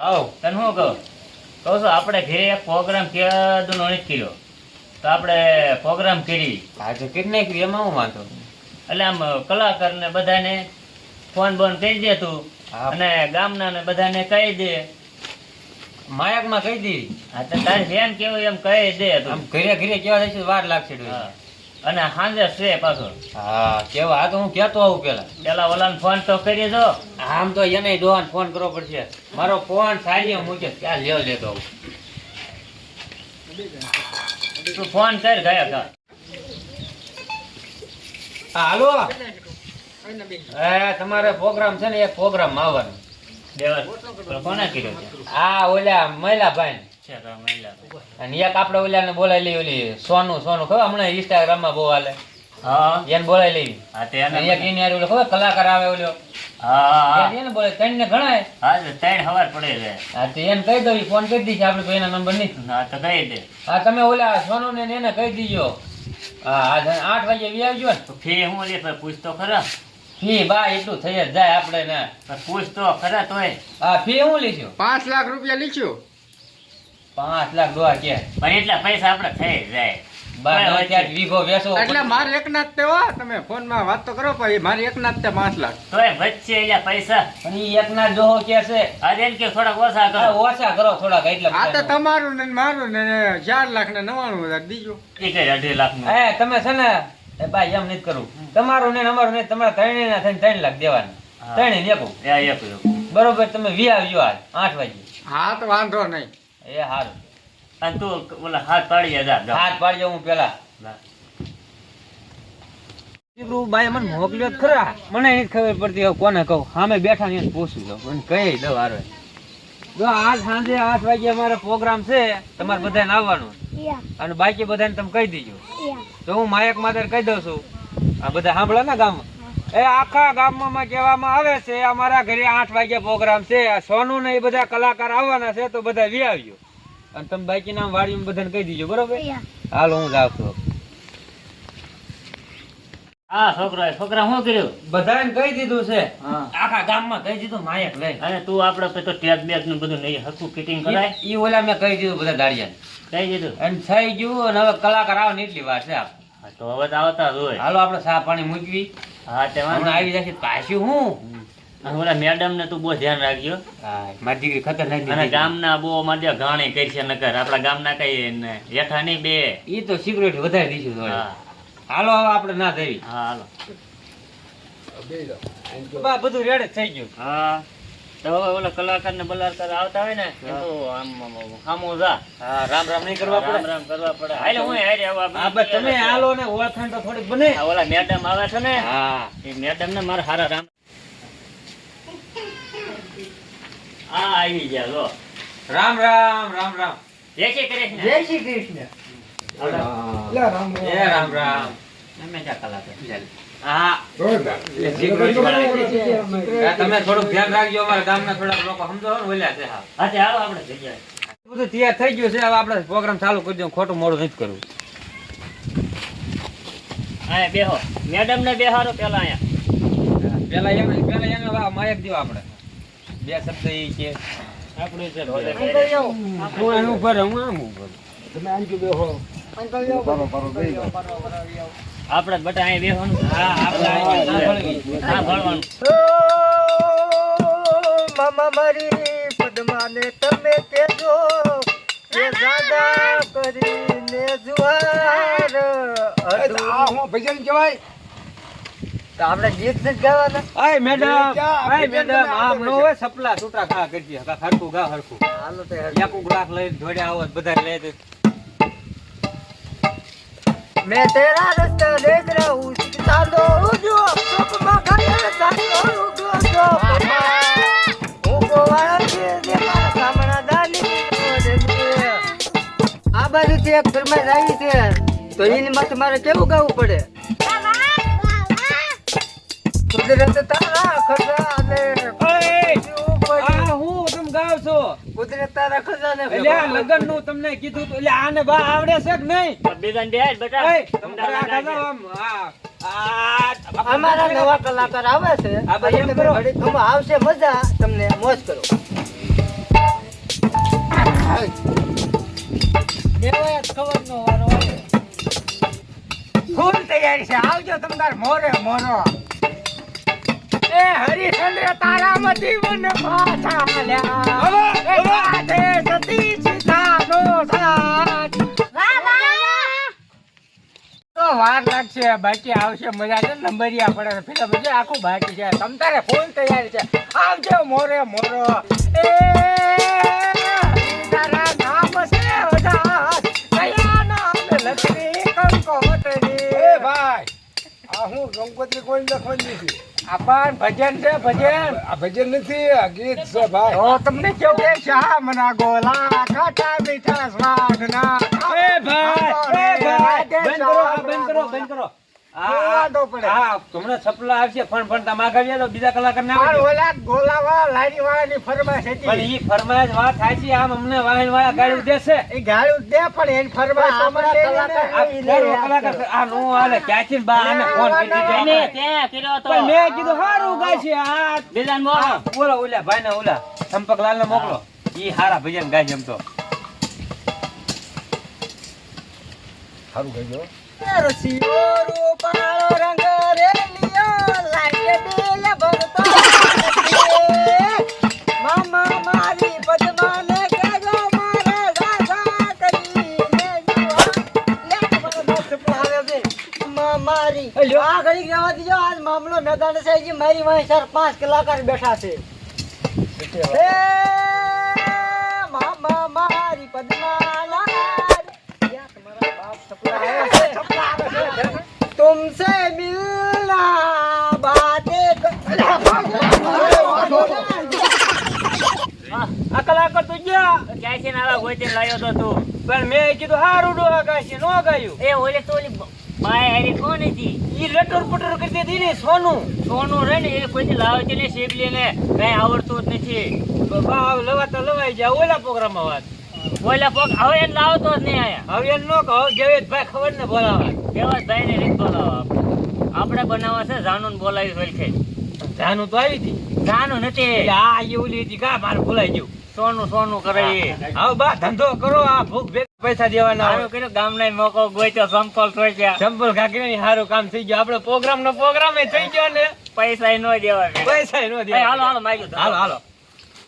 આવ તને શું કહું? કહું છું આપણે ઘરે એક પ્રોગ્રામ કેદુનો નથી કર્યો. તો આપણે પ્રોગ્રામ કરી. આજે કેટલી નાખ્યું એમાં હું વાંધો એટલે આમ કલાકાર ને બધાને ફોન બોન કરી દે તું અને ગામના ને બધાને કહી દે. માયકમાં કહી દે હા તો તારે જેમ કેવું એમ કહી દે તું. આમ ઘરે ઘરે કેવા થશે વાર લાગશે હા. અને સાંજે છે પાછો. હા કેવા? આ તો હું કહેતો આવું પેલા. પેલા ઓલાને ફોન તો કરી દો આમ તો એને ડોહાને ફોન કરવો પડશે. મારો ફોન સારી મૂકે ક્યાં લેવ લેતો તું ફોન કર ગયા હતા હા હાલો. એ તમારે પ્રોગ્રામ છે ને એક પ્રોગ્રામ આવવાનો. કોને કર્યો છે? આ ઓલા મહિલા અને એક આપણે ઓલાને બોલાવી લઈ ઓલી સોનું સોનું ખબર હમણાં ઇન્સ્ટાગ્રામમાં બહુ હાલે. હા. એને બોલાવી લેવી હા તે એને એક એની ઓલો ખબર કલાકાર આવે ઓલો. હા હા એને બોલે ત્રણ ને ગણાય. હા ત્રણ હવાર પડે છે. હા તો એને કહી દઉં ફોન કરી દીધી આપણે કોઈ એના નંબર નહીં હા તો કહી દે. હા તમે ઓલા સોનુ ને એને કહી દીજો. હા આઠ વાગે વી આવજો ને. ફી હું લે પૂછ તો ખરા. ફી બા એટલું થઈ જ જાય આપણે ને. પૂછતો પૂછ તો ખરા તોય. હા ફી હું લીધું? પાંચ લાખ રૂપિયા લીખ્યું પાંચ લાખ દોહા કે. પણ એટલા પૈસા આપણે થઈ જાય. એટલે મારે એકના જ તે હો તમે ફોનમાં વાત તો કરો પછી મારે એક નાથ તે પાંચ લાખ. તો વચ્ચે એટલા પૈસા. પણ ઈ એકના જોહો કે છે. આજે કે થોડાક ઓછા કરો. ઓછા કરો થોડાક એટલે આ તો તમારું ને મારું ને ચાર લાખ ને નવાણું હજાર બીજું. એ કઈ અઢી લાખનું. એ તમે છે ને એ ભાઈ એમ નથી કરું તમારું ને અમારું ને તમારા ત્રણે ના થઈને ત્રણ લાખ દેવાના. ત્રણે ત્રણેય ને એકું. એ એક એક. બરોબર તમે વી આવજો આજ આઠ વાગે હા તો વાંધો નહીં. એ હારું. અને તું ઓલા હાથ પાડી જા જા. હાથ પાડજો હું પેલા. જા. મને મોકલ્યો ખરા. મને નથી ખબર પડતી કોને કહું? સામે બેઠા ને પૂછું લઉં મને કહી દઉં હારે. જો આજ સાંજે આઠ વાગે અમારે પ્રોગ્રામ છે તમારે બધાને આવવાનું. અને બાકી બધાને તમે કહી દીજો. તો હું માયક માદર કહી દઉં છું. આ બધા સાંભળે ને ગામમાં? એ આખા ગામમાં કહેવામાં આવે છે અમારા ઘરે આઠ વાગે પ્રોગ્રામ છે. આ સોનું ને એ બધા કલાકાર આવવાના છે તો બધા વી આવજો. અને તમે બાકી નામ વાડીમાં બધાને કહી દીજો બરોબર? હાલ હું જાઉં છું. આ છોકરો છોકરા શું કર્યું? બધાને કહી દીધું છે. આખા ગામમાં કહી દીધું માયક લઈ. અને તું આપડે પછી તો ટેગ બેગ ને બધું નહીં હકું ફિટિંગ કરાય. એ ઓલા મેં કહી દીધું બધા દાડિયા કહી દીધું. અને થઈ ગયું અને હવે કલાકાર આવે ને એટલી વાર છે આપણે. હા, તો હવે આવતા હોય. હાલો આપણે ચા પાણી મૂકવી. હા તેમાં આવી જશે પાછું હું? ઓલા મેડમ ને તું બહુ ધ્યાન રાખજો. મારી દીકરી ખતરનાક અને ગામના બહુ માધ્ય ઘાણી કરી છે નકર. આપડા ગામના કઈ ને હેઠા નહીં બે. ઈ તો સિક્યુરિટી વધારી દઈશું હાલો હવે આપણે ના જઈએ હા હાલો. બા, બધું રેડ થઈ ગયું. હા. તો ઓલા કલાકાર ને બલાકાર આવતા હોય ને તો આમ આમ આમ જા. હા રામ રામ નહીં કરવા રામ પડે? રામ કરવા પડે. હાલે હું હારે આવું આપણે તમે હાલો ને ઓળખાણ તો થોડીક બને. ઓલા મેડમ આવે છે ને હા. એ મેડમ ને મારા હારા રામ આ આવી ગયા રામ રામ રામ રામ. જય શ્રી કૃષ્ણ. જય શ્રી કૃષ્ણ. એ રામ રામ. અમે તમે થોડુંક ધ્યાન રાખજો અમારા ગામના થોડાક લોકો સમજો ને ઓલ્યા છે હા. હા હાલો આપણે જગ્યાએ. બધું તૈયાર થઈ ગયું છે હવે આપણે પ્રોગ્રામ ચાલુ કરી દો ખોટું મોડું નથી કરવું. અહીંયા બેહો. મેડમ ને બેહારો પેલા અહીંયા. પેલા એમ પેલા એને વા- માયક દો આપણે. બે શબ્દ ઈ કે આપણું છે હું એનું ઉપર હું આમ ઉપર આપણે જ આપણે બટા અહીં બેહવાનું હા આપણે અહીં હા ભણવાનું મામા મારી પદ્માને તમે કેજો કે દાદા કરીને જુવાર આ હું ભજન કહેવાય? ગીત નથી મેડમ. સપલા છૂટા ખા કરજી. હકા હરકું ગા હરકું હાલો તો ગ્રાહક લઈને જોડે આવો બધા લઈ દે. મેં તેરા negro, o ditador, o Diogo, só com uma galera, tá ligado, o Diogo, o Goiânia, de Maracanã, dali, આ બાજુ થી એક ફિલ્મ આવી છે તો એની માં તમારે કેવું ગાવું પડે કુદરત તારા ખરા તારા ખજાને લગનનું તમને કીધું તો એટલે આને બા આવડે છે કે નહીં? બીજાને બેહાડ બેટા. એય, તમે ખરા ખાધા આમ, આ, આ, અમારા નવા કલાકાર આવે છે. આ ભાઈ એમ તમે કરો. ઘડીક આમાં આવશે મજા તમને મોજ કરો. ખબર નો વારો આવે. ફૂલ તૈયારી છે. આવજો તમતાર મોરે મોરો. એ હરિચંદ્ર તારામતી મને પાછા લ્યા એ ગાધે સતી સીતાનો સાથ. તો વાર લાગશે બાકી આવશે મજા છે નંબરિયા પડે ફિલ્મ છે આખું બાકી છે. તમ તારે ફૂલ તૈયારી છે. આવજો મોરે મોરો. એ તારા નામ છે વધાર ગંગોત્રી કોઈ લખવાની નથી. આપણ ભજન છે ભજન. આ ભજન નથી આ ગીત છે ભાઈ. તો તમને કેવું કે શા મના ગોલા ખાટા મીઠા સ્વાદના. એ ભાઈ એ ભાઈ. બંધ કરો બંધ કરો બંધ કરો. તમને છપલા આવશે ફણ ફણ તમે આગળ વ્યા તો બીજા કલાકાર ના પણ ઓલા હતી. પણ ઈ ફરમાઈશ વાત થાય છે આમ અમને વાહન વાળા ગાડી દેશે. એ ગાળું દે પણ એની ફરમાઈશ અમારે લઈ લે ને. આ ફેરો કલાકાર આ નો હાલે ક્યાંથી બા આને ફોન કરી દીધો એને ત્યાં કર્યો હતો. પણ મેં કીધું હારું ગાય છે આ બીજાને બોલો. આ બોલો ઓલા ભાઈ ને ઓલા સંપકલાલ ને મોકલો. ઈ હારા ભજન ગાય છે એમ તો. સારું કહેજો મારી આ ઘડીક રહેવા દીજો આજ મામલો મેદાન છે મારી વાંહે ચાર પાંચ કલાકાર બેઠા છે. હે મામા મારી પદ્માના. ક્યાં તમારા બાપ સપના? तुमसे मिलना बातें આ કલાકાર તો ગયા ક્યાંથી નાવા ગોતીને લાવ્યો તો તું પણ મેં કીધું હારું ડોહા ગાય છે નો ગાયું એ ઓલે તો ઓલી બાય હારી કોણ હતી ઈ લટર પટર કરતી હતી ને સોનું સોનું રે ને એ કોઈ લાવતી ને શેબલી ને કઈ આવડતું જ નથી બા લવા તો લવાઈ જાય ઓલા પ્રોગ્રામ માં વાત ઓલા પગ હવે એને લાવતો જ નહીં આયા. હવે એમ નો કહો જવેદભાઈ ખબર ને બોલાવા. કેવા ભાઈ ને રીત બોલાવા. આપણે બનાવવા છે જાનું બોલાવી વેલખે. જાનું તો આવી હતી. જાનું નથી. આ એ ઓલી હતી કા મારે ભૂલાઈ ગયું? સોનું સોનું કરે હવે બા ધંધો કરો આ ભૂખ ભેગ પૈસા દેવાના સારું કર્યું ગામના મોકો ગોઈતો સંપલ થઈ ગયા. સંપલ કાકરી સારું કામ થઈ ગયું. આપડે પ્રોગ્રામ નો પ્રોગ્રામ થઈ ગયો ને. પૈસા નો દેવા પૈસા નો દેવા હાલો હાલો માગ્યું હાલો હાલો.